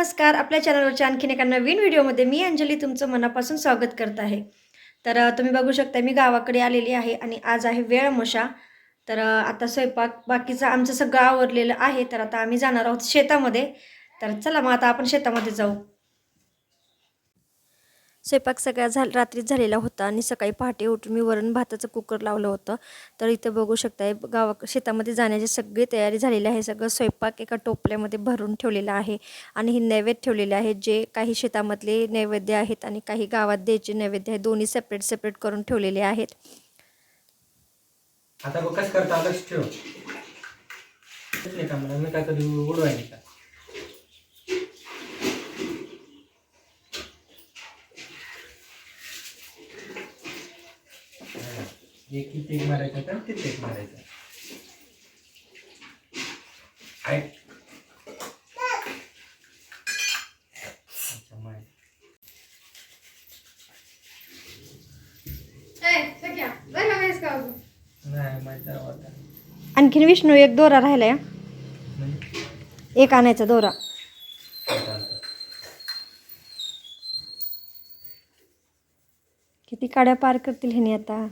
नमस्कार. आपल्या चॅनलवरच्या आणखीन एका नवीन व्हिडिओमध्ये मी अंजली तुमचं मनापासून स्वागत करत आहे. तर तुम्ही बघू शकता मी गावाकडे आलेली आहे आणि आज आहे वेळ मोशा. तर आता स्वयंपाक बाकीचं आमचं सगळं आवरलेलं आहे. तर आता आम्ही जाणार आहोत शेतामध्ये. तर चला मग आता आपण शेतामध्ये जाऊ. स्वयंपाक सगळ्या झाल रात्रीच झालेला होता आणि सकाळी पहाटे उठून मी वरण भाताचं कुकर लावलं होतं. तर इथं बघू शकताय गावा शेतामध्ये जाण्याची सगळी तयारी झालेली आहे. सगळं स्वयंपाक एका टोपल्यामध्ये भरून ठेवलेलं आहे आणि हे नैवेद्य ठेवलेले आहेत जे काही शेतामधले नैवेद्य आहेत आणि काही गावात द्यायचे नैवेद्य आहेत दोन्ही सेपरेट सेपरेट करून ठेवलेले आहेत. आता बघ कसं करता ठेव. का मला मी काय कधी उडवायला का एक मारायचा तर तिथे एक मारायचा. ऐक. आणखीन विष्णू एक दोरा राहिलाय एक आणायचा दोरा. किती काड्या पार करतील ह्याने आता?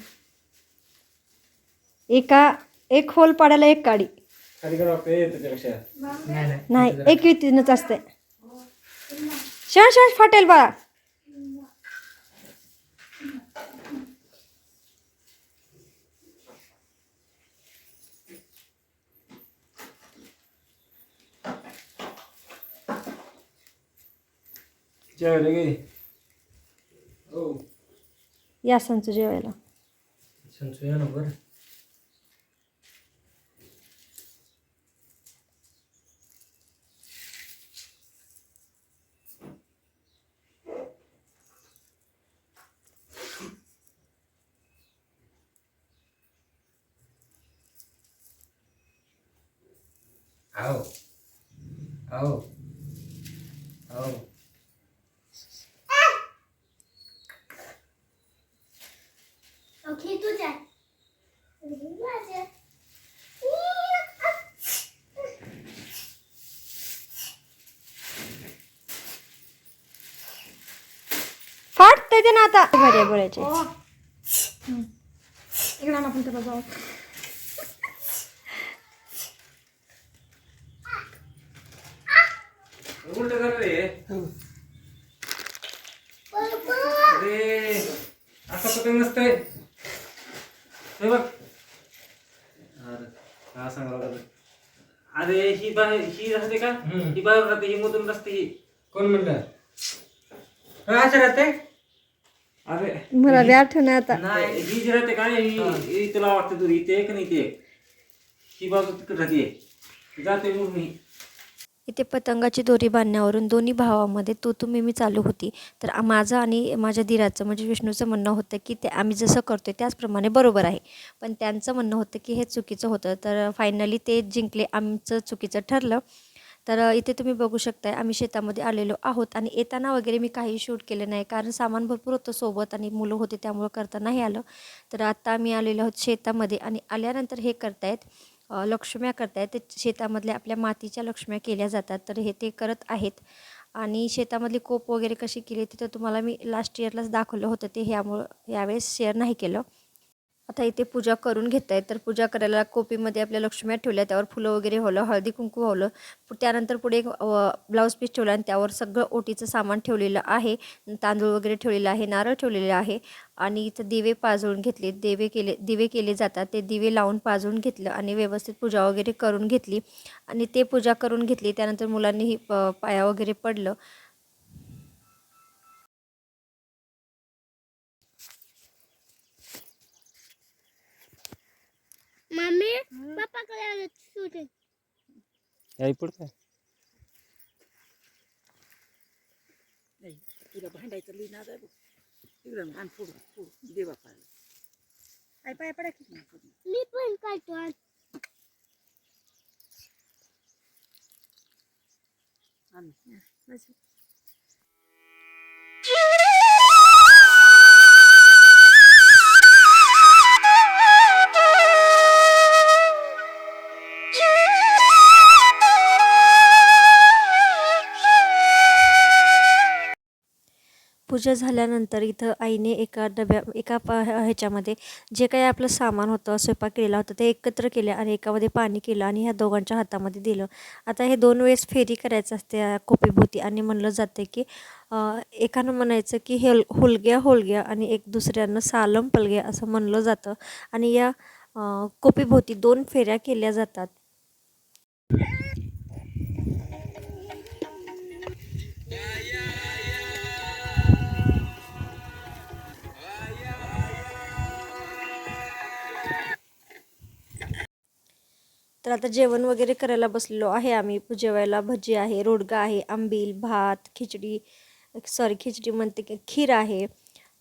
एका एक होल पाडायला एक काडी नाही नाही एक वितीनच असते. शाश फाटेल बाळा. जेवायला हो. या संचू जेवायला. संचू या ना बरं. आओ आओ आओ ओके तुझ्या माझ्या फाटते ते ना आता घरी बोलायचे इकडे आपण तुला जाऊ उलट कर रे. अरे असं कुठे नसतंय. हे बघ. अरे हा अरे ही बाहेर ही राहते का? हम्म. ही बाहेर राहते ही मधून रस्ते ही. कोण म्हणलं? हा, असं राहते? अरे मला बी आठवण आता. नाही ही जी राहते का ही ही. तुला वाटते तुझी इथे एक नाही एक ही बाजू तिकडे राहते. जाते मग मी. इथे पतंगाची दोरी बांधण्यावरून दोन्ही भावामध्ये तू तू मी मी चालू होती. तर माझं आणि माझ्या दिराचं म्हणजे विष्णूचं म्हणणं होतं की ते आम्ही जसं करतोय त्याचप्रमाणे बरोबर आहे. पण त्यांचं म्हणणं होतं की हे चुकीचं होतं. तर फायनली ते जिंकले आमचं चुकीचं ठरलं. तर इथे तुम्ही बघू शकताय आम्ही शेतामध्ये आलेलो आहोत आणि येताना वगैरे मी काही शूट केलं नाही. कारण सामान भरपूर होतं सोबत आणि मुलं होते त्यामुळं करता नाही आलं. तर आत्ता आम्ही आलेलो आहोत शेतामध्ये आणि आल्यानंतर हे करतायत. लक्ष्म्या करतायत. ते शेतामधल्या आपल्या मातीच्या लक्ष्म्या केल्या जातात. तर हे ते करत आहेत. आणि शेतामधली कोप वगैरे कशी केली ते तर तुम्हाला मी लास्ट इयरलाच दाखवलं होतं. ते ह्यामुळं यावेळेस शेअर नाही केलं. आता इथे पूजा करून घेत आहेत तर पूजा करायला कोपीमध्ये आपल्या लक्ष्म्या ठेवल्या. त्यावर फुलं वगैरे होलं हळदी कुंकू होलं त्यानंतर पुढे एक ब्लाऊज पीस ठेवला आणि त्यावर सगळं ओटीचं सामान ठेवलेलं आहे. तांदूळ वगैरे ठेवलेलं आहे नारळ ठेवलेलं आहे. आणि इथं दिवे पाजळून घेतले. दिवे केले दिवे केले जातात. ते दिवे लावून पाजळून घेतलं आणि व्यवस्थित पूजा वगैरे करून घेतली. आणि ते पूजा करून घेतली. त्यानंतर मुलांनीही प- पाया वगैरे पडलं. मम्मी पप्पा कडे शूटिंग याई पुढ काय? तुला भांडायचं लिहिणार आहे बघ. तिकडं पुढं पुढं. देवा पाहिलं पाय पडा मी पण काढतो आज. आणि. पूजा झाल्यानंतर इथं आईने एका डब्या एका प ह्याच्यामध्ये जे काही आपलं सामान होतं स्वयंपाक केलेला होता ते एकत्र केलं आणि एकामध्ये पाणी केलं आणि ह्या दोघांच्या हातामध्ये दिलं. आता हे दोन वेळेस फेरी करायचं असते या कोपीभोवती आणि म्हणलं जातं की एकानं म्हणायचं की हेल होलग्या होलग्या आणि एक दुसऱ्यानं सालम पलग्या असं म्हणलं जातं. आणि या कोपीभोवती दोन फेऱ्या केल्या जातात. तर आता जेवण वगैरे करायला बसलेलो आहे आम्ही. जेवायला भजी आहे रोडगा आहे आंबील भात खिचडी सॉरी खिचडी म्हणते की खीर आहे.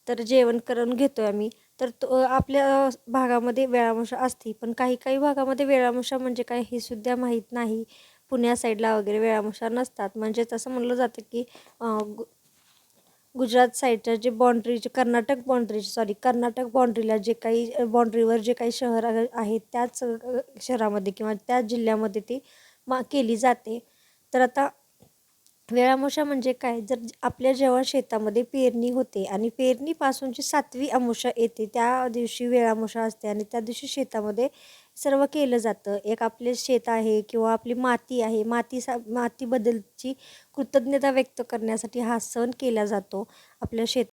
तर जेवण करून घेतो आहे आम्ही. तर तो आपल्या भागामध्ये वेळामोशा असते पण काही काही भागामध्ये वेळामुशा म्हणजे काय हे सुद्धा माहीत नाही. पुण्या साईडला वगैरे वेळामुशा नसतात. म्हणजे तसं म्हणलं जातं की गु- गुजरात साईडच्या जे बाँड्रीचे कर्नाटक बाँड्री सॉरी कर्नाटक बाँड्रीला जे काही बाँड्रीवर जे काही शहर आहेत त्याच शहरामध्ये किंवा त्याच जिल्ह्यामध्ये ती मा केली जाते. तर आता वेळामोशा म्हणजे काय? जर आपल्या जेव्हा शेतामध्ये पेरणी होते आणि पेरणीपासून जी सातवी अमोशा येते त्या दिवशी वेळामोशा असते आणि त्या दिवशी शेतामध्ये सर्व केलं जातं. एक आपले शेत आहे किंवा आपली माती आहे माती सा मातीबद्दलची कृतज्ञता व्यक्त करण्यासाठी हा सण केला जातो आपल्या शेत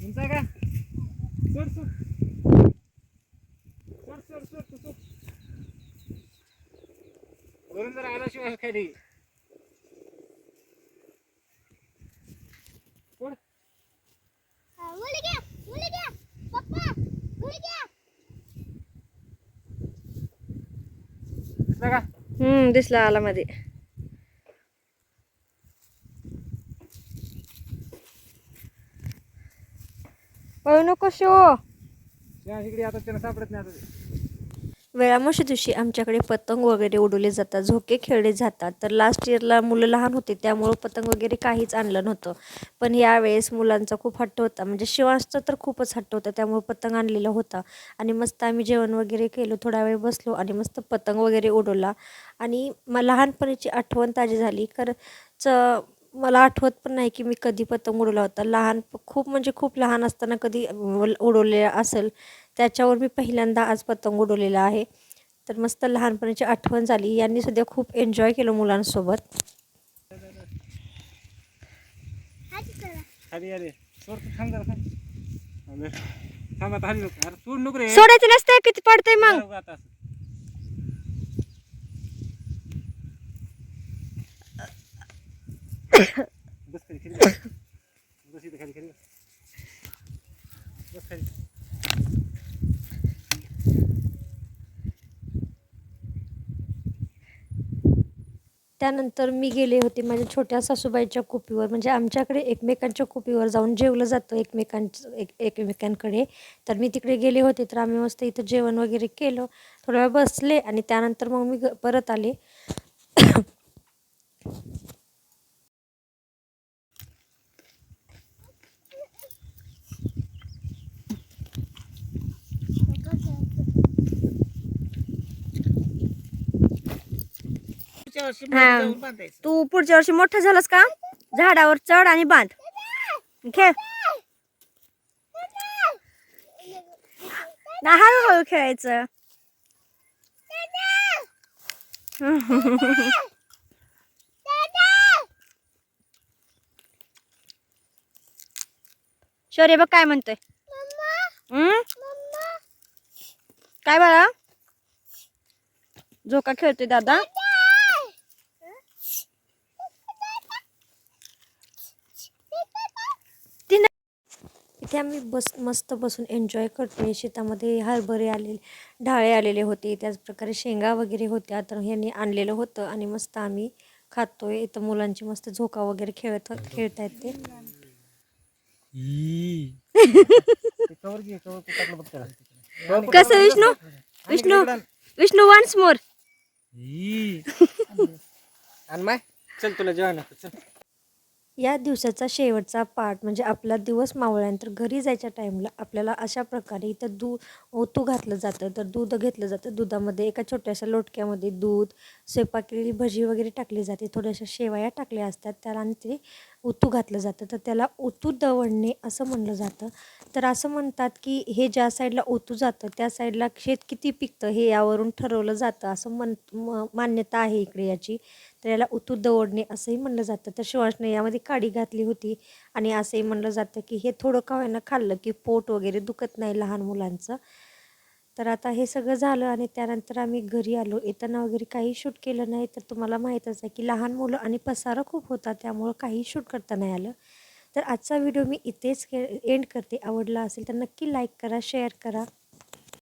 तुमचा का दिसला का? दिसला आला मध्ये पळू नको शो त्या इकडे आता त्याला सापडत नाही आता. वेळामोशी दिवशी आमच्याकडे पतंग वगैरे उडवले जातात झोके खेळले जातात. तर लास्ट इयरला मुलं लहान होते त्यामुळं पतंग वगैरे काहीच आणलं नव्हतं. पण यावेळेस मुलांचा खूप हट्ट होता. म्हणजे शिवांशचा तर खूपच हट्ट होता त्यामुळे पतंग आणलेला होता. आणि मस्त आम्ही जेवण वगैरे केलं थोडा वेळ बसलो आणि मस्त पतंग वगैरे उडवला. आणि म लहानपणीची आठवण ताजी झाली. खरंच मला आठवत पण नाही की मी कधी पतंग उडवला होता. लहान खूप म्हणजे खूप लहान असताना कधी उडवलेला असेल त्याच्यावर मी पहिल्यांदा आज पतंग उडवलेला आहे. तर मस्त लहानपणीची आठवण झाली. यांनी सुद्धा खूप एन्जॉय केलं मुलांसोबत. सोडायचं नसतं किती पडतंय मग. बस खाली खाली बस. बस इथं खाली खाली बस. बस खाली त्यानंतर मी गेले होते माझ्या छोट्या सासूबाईच्या कुपीवर. म्हणजे आमच्याकडे एकमेकांच्या कुपीवर जाऊन जेवलं जातं एकमेकांचं एक एकमेकांकडे. तर मी तिकडे गेले होते तर आम्ही मस्त इथं जेवण वगैरे केलं. थोडा वेळ बसले आणि त्यानंतर मग मी ग- परत आले. वर्षी हा. मध्ये जाऊन बांधायचं. तू पुढच्या वर्षी मोठा झालास का? झाडावर चढ आणि बांध. खेळ. ना हळूहळू खेळायचं. शौर्य बघ काय म्हणतोय. हम्म? काय बाळा? झोका खेळतोय दादा. इथे आम्ही बस मस्त बसून एन्जॉय करतोय. शेतामध्ये हरभरे आलेले ढाळे आलेले होते. त्याचप्रकारे शेंगा वगैरे होत्या. तर ह्यांनी आणलेलं होतं आणि मस्त आम्ही खातोय. इथं मुलांची मस्त झोका वगैरे खेळत खेळतायत ते. ते कसं विष्णू? विष्णू? विष्णू वन्स मोर आणि माय. चल तुला जेवण चल. या दिवसाचा शेवटचा पार्ट म्हणजे आपला दिवस मावळल्यानंतर घरी जायच्या टाईमला आपल्याला अशा प्रकारे इथं दूध ओतू घातलं जातं. तर दूध घेतलं जातं. दुधामध्ये एका छोट्याशा लोटक्यामध्ये दूध स्वयंपाक केलेली भजी वगैरे टाकली जाते. थोड्याशा शेवया टाकल्या असतात. त्याला आणि ते ओतू घातलं जातं. तर त्याला ओतू दवडणे असं म्हणलं जातं. तर असं म्हणतात की हे ज्या साईडला ओतू जातं त्या साईडला शेत किती पिकतं हे यावरून ठरवलं जातं. असं म्हण म मान्यता आहे इकडे याची. तर याला ओतू दवडणे असंही म्हणलं जातं. तर शिवासने यामध्ये काडी घातली होती आणि असंही म्हणलं जातं की हे थोडं का खाल्लं की पोट वगैरे दुखत नाही लहान मुलांचं. तर आता हे सगळं झालं आणि त्यानंतर आम्ही घरी आलो. येताना वगैरे काही शूट केलं नाही तर तुम्हाला माहीतच आहे की लहान मुलं आणि पसारं खूप होता त्यामुळं काही शूट करता नाही आलं. तर आजचा व्हिडिओ मी इथेच के एंड करते. आवडला असेल तर नक्की लाईक करा शेअर करा.